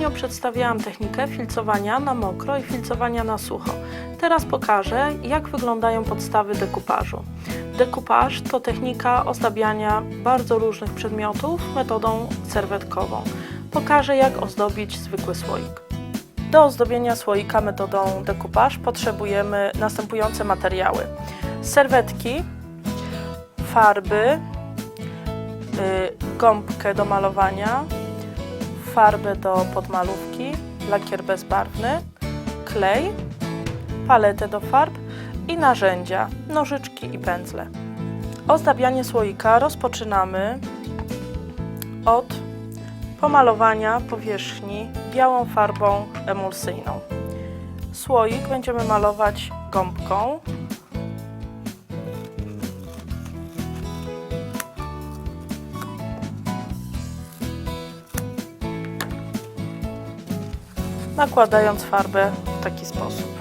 Poprzednio przedstawiałam technikę filcowania na mokro i filcowania na sucho. Teraz pokażę, jak wyglądają podstawy dekupażu. Dekupaż to technika ozdabiania bardzo różnych przedmiotów metodą serwetkową. Pokażę, jak ozdobić zwykły słoik. Do ozdobienia słoika metodą dekupaż potrzebujemy następujące materiały: serwetki, farby, y, gąbkę do malowania, farbę do podmalówki, lakier bezbarwny, klej, paletę do farb i narzędzia, nożyczki i pędzle. Ozdabianie słoika rozpoczynamy od pomalowania powierzchni białą farbą emulsyjną. Słoik będziemy malować gąbką. Nakładając farbę w taki sposób.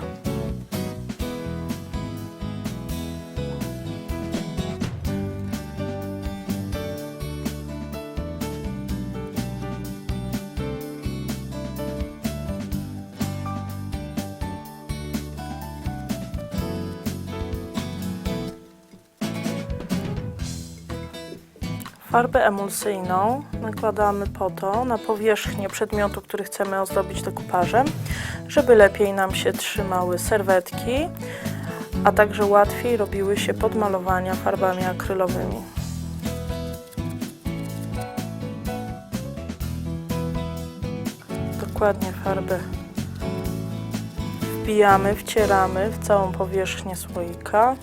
Farbę emulsyjną nakładamy po to na powierzchnię przedmiotu, który chcemy ozdobić dekupażem, żeby lepiej nam się trzymały serwetki, a także łatwiej robiły się podmalowania farbami akrylowymi. Dokładnie farbę wbijamy, wcieramy w całą powierzchnię słoika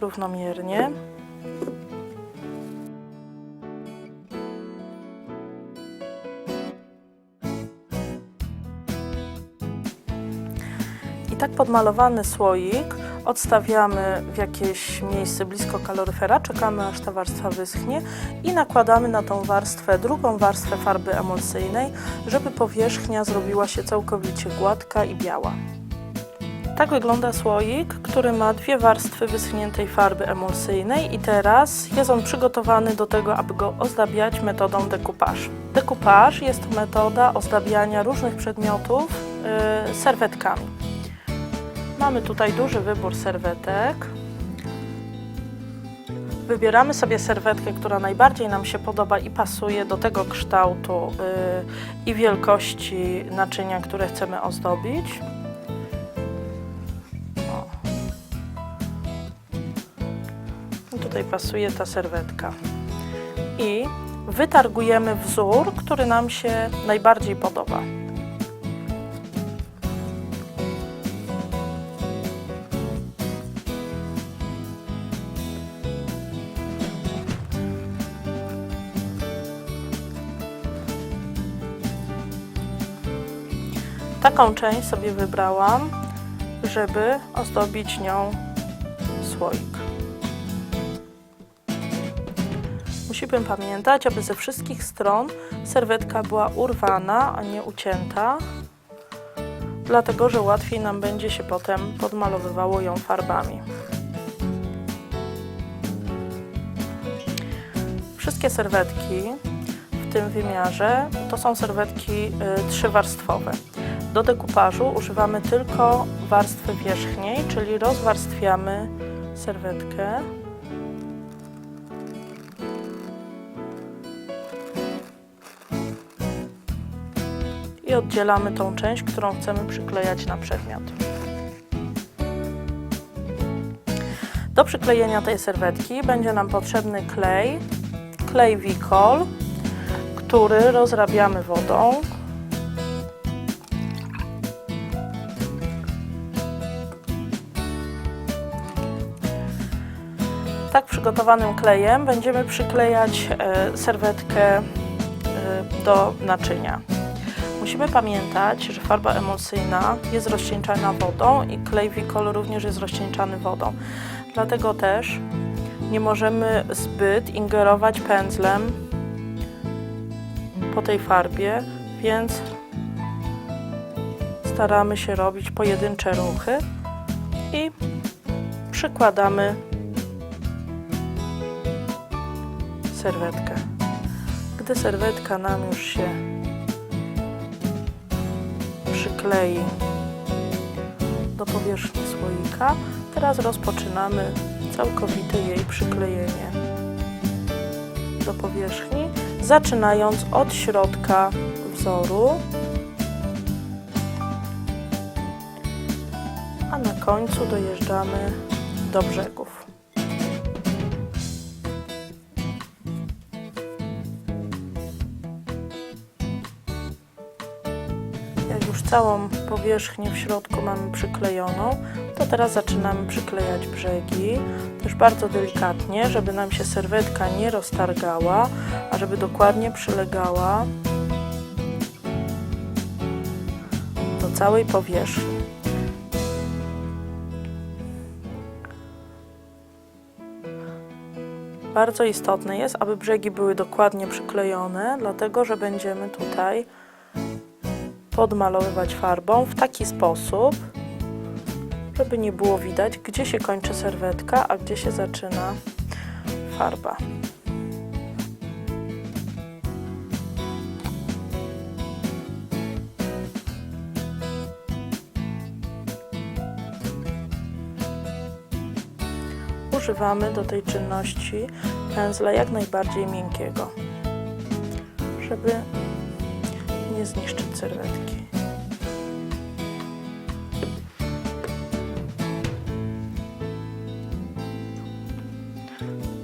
równomiernie. Podmalowany słoik odstawiamy w jakieś miejsce blisko kaloryfera, czekamy aż ta warstwa wyschnie i nakładamy na tą warstwę drugą warstwę farby emulsyjnej, żeby powierzchnia zrobiła się całkowicie gładka i biała. Tak wygląda słoik, który ma dwie warstwy wyschniętej farby emulsyjnej i teraz jest on przygotowany do tego, aby go ozdabiać metodą dekupaż. Dekupaż jest to metoda ozdabiania różnych przedmiotów yy, serwetkami. Mamy tutaj duży wybór serwetek. Wybieramy sobie serwetkę, która najbardziej nam się podoba i pasuje do tego kształtu yy, i wielkości naczynia, które chcemy ozdobić. O. Tutaj pasuje ta serwetka. I wytargujemy wzór, który nam się najbardziej podoba. Taką część sobie wybrałam, żeby ozdobić nią słoik. Musimy pamiętać, aby ze wszystkich stron serwetka była urwana, a nie ucięta, dlatego że łatwiej nam będzie się potem podmalowywało ją farbami. Wszystkie serwetki w tym wymiarze to są serwetki y, trzywarstwowe. Do dekupażu używamy tylko warstwy wierzchniej, czyli rozwarstwiamy serwetkę. I oddzielamy tą część, którą chcemy przyklejać na przedmiot. Do przyklejenia tej serwetki będzie nam potrzebny klej, klej Wicol, który rozrabiamy wodą. Tak przygotowanym klejem będziemy przyklejać e, serwetkę e, do naczynia. Musimy pamiętać, że farba emulsyjna jest rozcieńczana wodą i klej Wicol również jest rozcieńczany wodą. Dlatego też nie możemy zbyt ingerować pędzlem po tej farbie, więc staramy się robić pojedyncze ruchy i przykładamy serwetkę. Gdy serwetka nam już się przyklei do powierzchni słoika. Teraz rozpoczynamy całkowite jej przyklejenie do powierzchni, zaczynając od środka wzoru, a na końcu dojeżdżamy do brzegów. Już całą powierzchnię w środku mamy przyklejoną, to teraz zaczynamy przyklejać brzegi. Też bardzo delikatnie, żeby nam się serwetka nie roztargała, a żeby dokładnie przylegała do całej powierzchni. Bardzo istotne jest, aby brzegi były dokładnie przyklejone, dlatego że będziemy tutaj podmalowywać farbą w taki sposób, żeby nie było widać, gdzie się kończy serwetka, a gdzie się zaczyna farba. Używamy do tej czynności pędzla jak najbardziej miękkiego, żeby nie zniszczyć serwetki.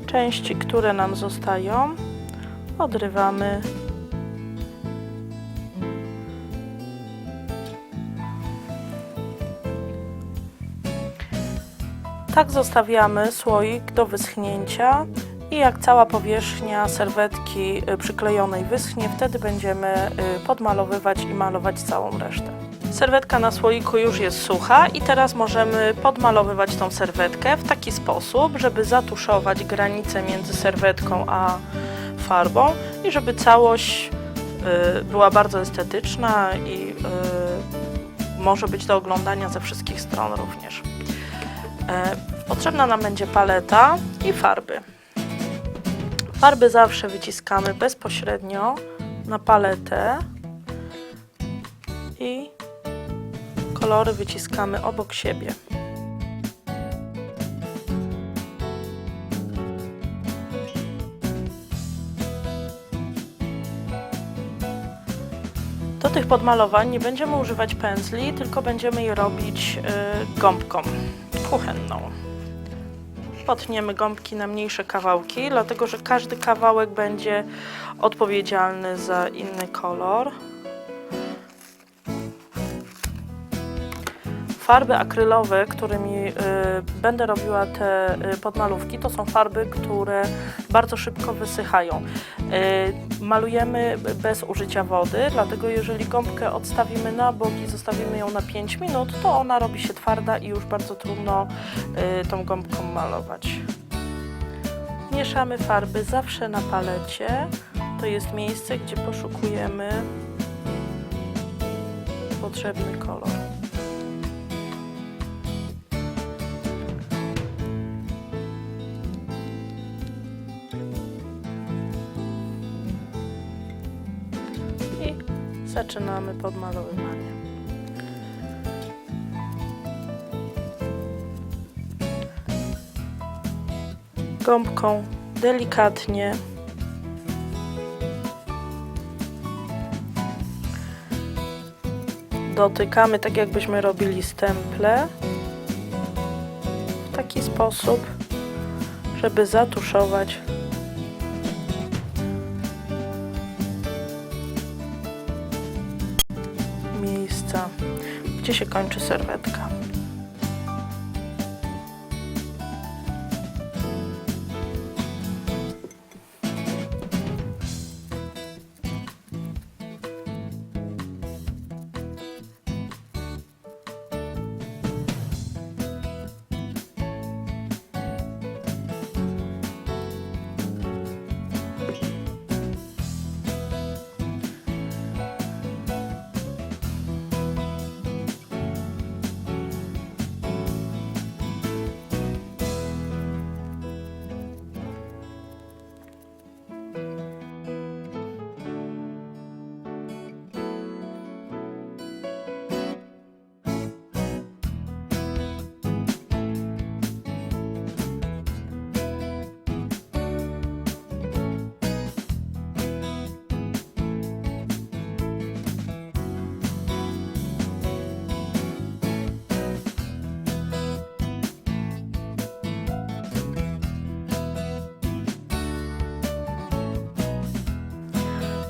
Części, które nam zostają, odrywamy. Tak zostawiamy słoik do wyschnięcia i jak cała powierzchnia serwetki y, przyklejonej wyschnie, wtedy będziemy y, podmalowywać i malować całą resztę. Serwetka na słoiku już jest sucha i teraz możemy podmalowywać tą serwetkę w taki sposób, żeby zatuszować granicę między serwetką a farbą i żeby całość y, była bardzo estetyczna i może być do oglądania ze wszystkich stron również. E, Potrzebna nam będzie paleta i farby. Farby zawsze wyciskamy bezpośrednio na paletę i kolory wyciskamy obok siebie. Do tych podmalowań nie będziemy używać pędzli, tylko będziemy je robić y, gąbką kuchenną potniemy gąbki na mniejsze kawałki, dlatego że każdy kawałek będzie odpowiedzialny za inny kolor. Farby akrylowe, którymi y, będę robiła te y, podmalówki, to są farby, które bardzo szybko wysychają. Y, malujemy bez użycia wody, dlatego jeżeli gąbkę odstawimy na bok i zostawimy ją na 5 minut, to ona robi się twarda i już bardzo trudno tą gąbką malować. Mieszamy farby zawsze na palecie. To jest miejsce, gdzie poszukujemy potrzebny kolor. Zaczynamy podmalowywanie. Gąbką delikatnie dotykamy tak jakbyśmy robili stemple w taki sposób, żeby zatuszować się kończy serwetka.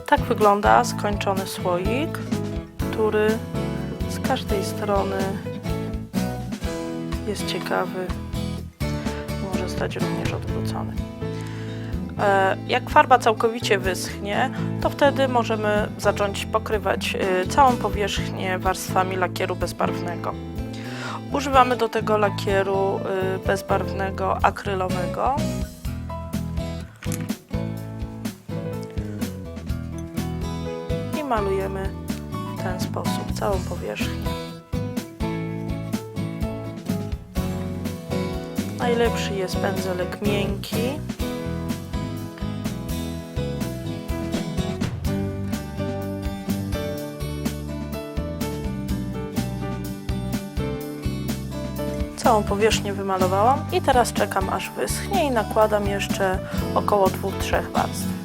Tak wygląda skończony słoik, który z każdej strony jest ciekawy. Może stać również odwrócony. E, Jak farba całkowicie wyschnie, to wtedy możemy zacząć pokrywać e, całą powierzchnię warstwami lakieru bezbarwnego. Używamy do tego lakieru e, bezbarwnego akrylowego. Malujemy w ten sposób całą powierzchnię. Najlepszy jest pędzelek miękki. Całą powierzchnię wymalowałam i teraz czekam aż wyschnie i nakładam jeszcze około 2-3 warstw.